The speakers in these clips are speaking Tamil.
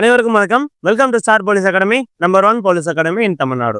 அனைவருக்கும் வணக்கம். Welcome to star police academy number one police academy in Tamil Nadu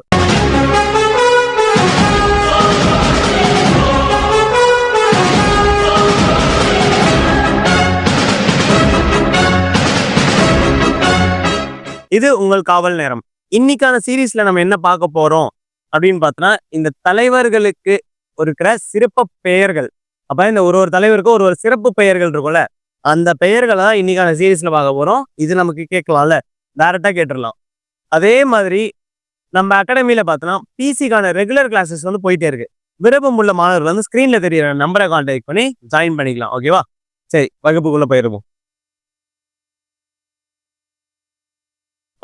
இது உங்கள் காவல் நேரம். இன்னைக்கான சீரீஸ்ல நம்ம என்ன பார்க்க போறோம்? அப்படின்னு பார்த்தோன்னா இந்த தலைவர்களுக்கு இருக்கிற சிறப்பு பெயர்கள். அப்ப இந்த ஒரு ஒரு தலைவருக்கும் ஒரு ஒரு சிறப்பு பெயர்கள் இருக்கும்ல. அந்த பெயர்களை தான் இன்னைக்கான சீரீஸில் பார்க்க போகிறோம் இது நமக்கு கேட்கலாம்ல? டேரெக்டாக கேட்டுடலாம். அதே மாதிரி நம்ம அகாடமியில் பார்த்தோன்னா பிசிக்கான ரெகுலர் கிளாஸஸ் வந்து போயிட்டே இருக்கு. விருப்பம் உள்ள மாணவர்கள் வந்து ஸ்க்ரீனில் தெரியிற நம்பரை கான்டாக்ட் பண்ணி ஜாயின் பண்ணிக்கலாம். ஓகேவா சரி வகுப்புக்குள்ளே போயிருப்போம்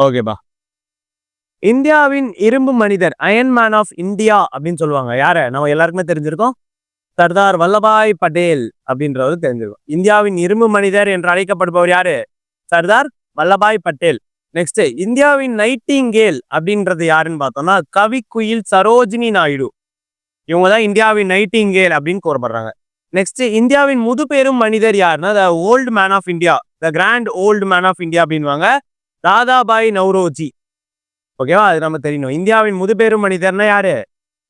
ஓகேப்பா இந்தியாவின் இரும்பு மனிதர் அயன் மேன் ஆஃப் இந்தியா அப்படின்னு சொல்லுவாங்க. யார? நம்ம எல்லாருக்குமே தெரிஞ்சிருக்கோம். சர்தார் வல்லபாய் பட்டேல் அப்படின்றவர் தெரிஞ்சிருக்கும். இந்தியாவின் இரும்பு மனிதர் என்று அழைக்கப்படுபவர் யாரு? சர்தார் வல்லபாய் பட்டேல். நெக்ஸ்ட் இந்தியாவின் நைட்டிங்கேல் அப்படின்றது யாருன்னு பார்த்தோம்னா கவி குயில் சரோஜினி நாயுடு. இவங்க தான் இந்தியாவின் நைட்டிங்கேல் அப்படின்னு கூறப்படுறாங்க. நெக்ஸ்ட் இந்தியாவின் முதுபெரும் மனிதர் யாருன்னா the old man of India the grand old man of India அப்படின்வாங்க தாதாபாய் நவ்ரோஜி. ஓகேவா அது நம்ம தெரியணும். இந்தியாவின் முதுபெரும் மனிதர்னா யாரு?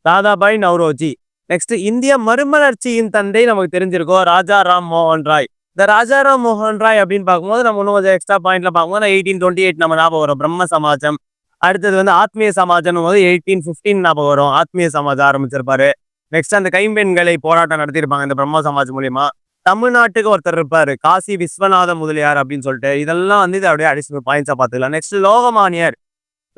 தாதாபாய் நவ்ரோஜி. நெக்ஸ்ட் இந்திய மறுமலர்ச்சியின் தந்தை நமக்கு தெரிஞ்சிருக்கோம் ராஜா ராம் மோகன் ராய். இந்த ராஜா ராம் மோகன் ராய் அப்படின்னு பார்க்கும்போது நம்ம இன்னும் கொஞ்சம் எக்ஸ்ட்ரா பாயிண்ட்ல பார்க்கும்போது எயிட்டீன் டுவெண்ட்டி எயிட் நம்ம ஞாபகம் வரும். பிரம்ம சமாஜம். அடுத்தது வந்து ஆத்மீய சமாஜம் போது எயிட்டீன் ஃபிஃப்டீன் ஞாபகம் வரும். ஆத்மீய சமாஜம் ஆரம்பிச்சிருப்பாரு. நெக்ஸ்ட் அந்த கைம்பெண்களை போராட்டம் நடத்தியிருப்பாங்க இந்த பிரம்ம சமாஜ் மூலியமா. தமிழ்நாட்டுக்கு ஒருத்தர் இருப்பாரு. காசி விஸ்வநாத முதலியார் அப்படின்னு சொல்லிட்டு. இதெல்லாம் வந்து இது அப்படியே அடிஷனல் பாயிண்ட்ஸா பார்த்துக்கலாம். நெக்ஸ்ட் லோகமானியர்.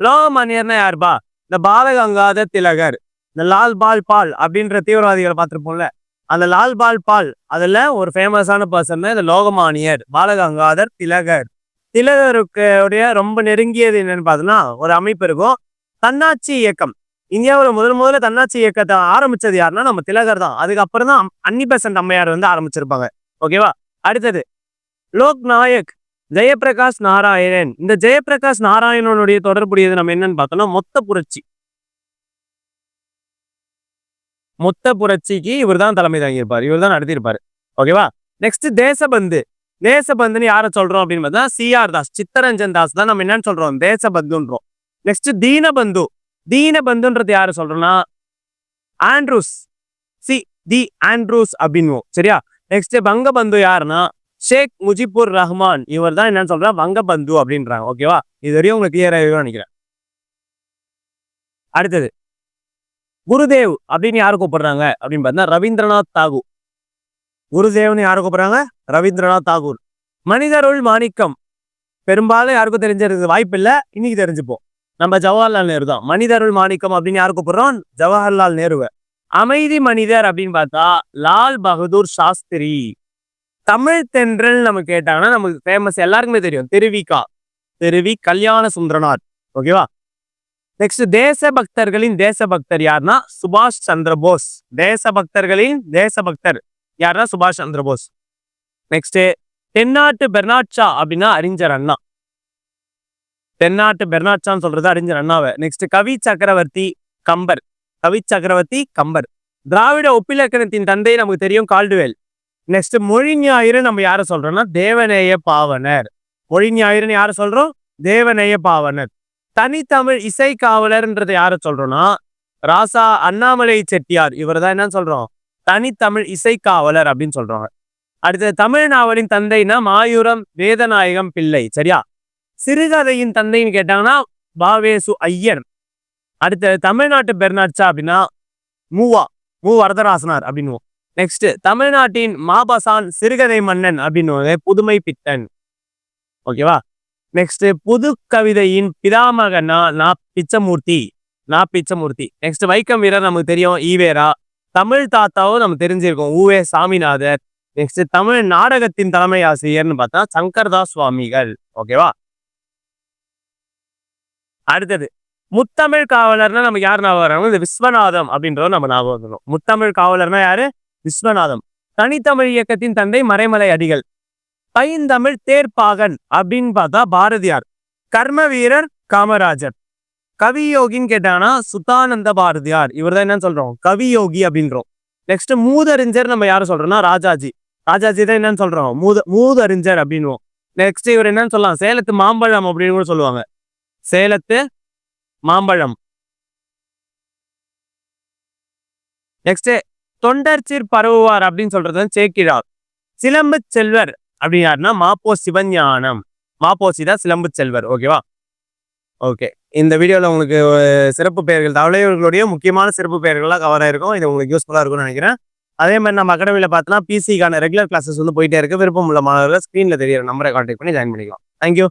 லோகமானியர்னா யாருப்பா? இந்த பாலகங்காத திலகர். இந்த லால் பால் பால் அப்படின்ற தீவிரவாதிகளை பார்த்திருப்போம்ல அந்த லால் பால் பால் அதுல ஒரு ஃபேமஸான பர்சன் இந்த லோகமானியர் பாலகங்காதர் திலகர். திலகருக்கு உடைய ரொம்ப நெருங்கியது என்னன்னு பார்த்தோம்னா ஒரு அமைப்பு இருக்கும். தன்னாட்சி இயக்கம். இந்தியாவில் முதல் முதல்ல தன்னாட்சி இயக்கத்தை ஆரம்பிச்சது யாருன்னா நம்ம திலகர் தான். அதுக்கப்புறம் தான் அன்னி பெசன்ட் அம்மையார் வந்து ஆரம்பிச்சிருப்பாங்க. ஓகேவா அடுத்தது லோக் நாயக் ஜெயபிரகாஷ் நாராயணன். இந்த ஜெயபிரகாஷ் நாராயணனுடைய தொடர்புடையது நம்ம என்னன்னு பார்த்தோம்னா மொத்த புரட்சி. மொத்த புரட்சிக்கு இவர் தான் தலைமை தாங்கியிருப்பார். இவர் தான் நடத்தியிருப்பாரு. ஓகேவா? நெக்ஸ்ட் தேசபந்து. தேசபந்துன்னு யாரை சொல்றோம் அப்படின்னு பார்த்தா சிஆர் தாஸ் சித்தரஞ்சன் தாஸ் தான் நம்ம என்னன்னு சொல்றோம். தேசபந்துன்றோம். நெக்ஸ்ட் தீனபந்து. தீனபந்துன்றது யாரு சொல்றோம்னா ஆண்ட்ரூஸ். சி தி ஆண்ட்ரூஸ் அப்படின்வோம். சரியா? நெக்ஸ்ட் பங்கபந்து யாருன்னா ஷேக் முஜிபுர் ரஹ்மான். இவர் தான் என்னன்னு சொல்றா வங்கபந்து அப்படின்றாங்க. ஓகேவா? இது வரையும் உங்களுக்கு கிளியர் ஆகிடும் நினைக்கிறேன். அடுத்தது. குருதேவ் அப்படின்னு யாரு கூப்பிடுறாங்க? அப்படின்னு பார்த்தா ரவீந்திரநாத் தாகூர். குருதேவ்னு யாரு கூப்பிடுறாங்க? ரவீந்திரநாத் தாகூர். மனிதருள் மாணிக்கம். பெரும்பாலும் யாருக்கும் தெரிஞ்சிருக்கு வாய்ப்பு இல்லை இன்னைக்கு தெரிஞ்சுப்போம். நம்ம ஜவஹர்லால் நேரு தான். மனிதருள் மாணிக்கம் அப்படின்னு யாரு கூப்பிடுறோம்? ஜவஹர்லால் நேருவை. அமைதி மனிதர் அப்படின்னு பார்த்தா லால் பகதூர் சாஸ்திரி. தமிழ் தென்றல் நம்ம கேட்டாங்கன்னா நமக்கு ஃபேமஸ் எல்லாருக்குமே தெரியும். திருவிகா. திருவி கல்யாண சுந்தரனார். ஓகேவா? நெக்ஸ்ட் தேசபக்தர்களின் தேசபக்தர் யாருன்னா சுபாஷ் சந்திர போஸ். தேசபக்தர்களின் தேசபக்தர் யாருன்னா சுபாஷ் சந்திர போஸ். நெக்ஸ்ட் தென்னாட்டு பெர்னாட்சா அப்படின்னா அறிஞர் அண்ணா. தென்னாட்டு பெர்னாட்சான்னு சொல்றது அறிஞர் அண்ணாவை. நெக்ஸ்ட் கவி சக்கரவர்த்தி கம்பர். கவி சக்கரவர்த்தி கம்பர். திராவிட ஒப்பிலக்கணத்தின் தந்தை நமக்கு தெரியும் கால்டுவேல். நெக்ஸ்ட் மொழி ஞாயிறு நம்ம யாரை சொல்றோம்னா தேவநேய பாவனர். மொழி ஞாயிறுன்னு யாரை சொல்றோம்? தேவநேய பாவனர். தனித்தமிழ் இசை காவலர்ன்றதை யார சொல்றோம்னா ராசா அண்ணாமலை செட்டியார். இவர் தான் என்ன சொல்றோம். தனித்தமிழ் இசை காவலர் அப்படின்னு சொல்றாங்க. அடுத்தது தமிழ் நாவலின் தந்தைனா மாயூரம் வேதநாயகம் பிள்ளை சரியா? சிறுகதையின் தந்தைன்னு கேட்டாங்கன்னா பாவேசு ஐயர் அடுத்தது தமிழ்நாட்டு பெருநாட்சா அப்படின்னா மூவா மூ. வரதராசனார் அப்படின்னு நெக்ஸ்ட் தமிழ்நாட்டின் மாபசான் சிறுகதை மன்னன் அப்படின்னு புதுமை பித்தன் ஓகேவா? நெக்ஸ்ட் புது கவிதையின் பிதாமகனா நா பிச்சமூர்த்தி. நா பிச்சமூர்த்தி. நெக்ஸ்ட் வைக்கம் வீரர் நமக்கு தெரியும் ஈவேரா. தமிழ் தாத்தாவும் நம்ம தெரிஞ்சிருக்கோம் ஊவே சாமிநாதர். நெக்ஸ்ட் தமிழ் நாடகத்தின் தலைமை ஆசிரியர்னு பார்த்தா சங்கர்தாஸ் சுவாமிகள் ஓகேவா அடுத்தது முத்தமிழ் காவலர்னா நமக்கு யார் ஞாபகம் வராங்க இந்த விஸ்வநாதம் அப்படின்றத நம்ம ஞாபகம் முத்தமிழ் காவலர்னா யாரு? விஸ்வநாதம். தனித்தமிழ் இயக்கத்தின் தந்தை மறைமலை அடிகள். பைந்தமிழ் தேர்ப்பாகன் அப்படின்னு பார்த்தா பாரதியார். கர்ம வீரர் காமராஜர். கவியோகின்னு கேட்டாங்கன்னா பாரதியார். இவர் தான் என்னன்னு சொல்றோம். கவியோகி அப்படின்றோம். நெக்ஸ்ட் மூதறிஞர் நம்ம யாரும் சொல்றோம்னா ராஜாஜி. ராஜாஜி தான் என்னன்னு சொல்றோம். மூத மூதறிஞர் அப்படின்வோம். நெக்ஸ்ட் இவர் என்னன்னு சொல்லலாம். சேலத்து மாம்பழம் அப்படின்னு கூட சொல்லுவாங்க. சேலத்து மாம்பழம். நெக்ஸ்ட் தொண்டர்ச்சீர் பரவுவார் அப்படின்னு சொல்றது சேக்கிழார். சிலம்பு செல்வர் அப்படின்னு யாருன்னா மாப்போ சிவஞானம். மாப்போசி தான் சிலம்பு செல்வர். ஓகேவா ஓகே இந்த வீடியோவில் உங்களுக்கு சிறப்பு பெயர்கள் தவளையர்களுடைய முக்கியமான சிறப்பு பெயர்கள்லாம் கவர் ஆயிருக்கும். இது உங்களுக்கு யூஸ்ஃபுல்லாக இருக்கும்னு நினைக்கிறேன். அதே மாதிரி நம்ம அகாடமியில் பார்த்தோன்னா பிசிக்கான ரெகுலர் கிளாஸஸ் வந்து போயிட்டே இருக்கு. விருப்பம் உள்ள மாணவர்கள் ஸ்க்ரீனில் தெரியிற நம்பரை கான்டாக்ட் பண்ணி ஜாயின் பண்ணிக்கலாம். தேங்க்யூ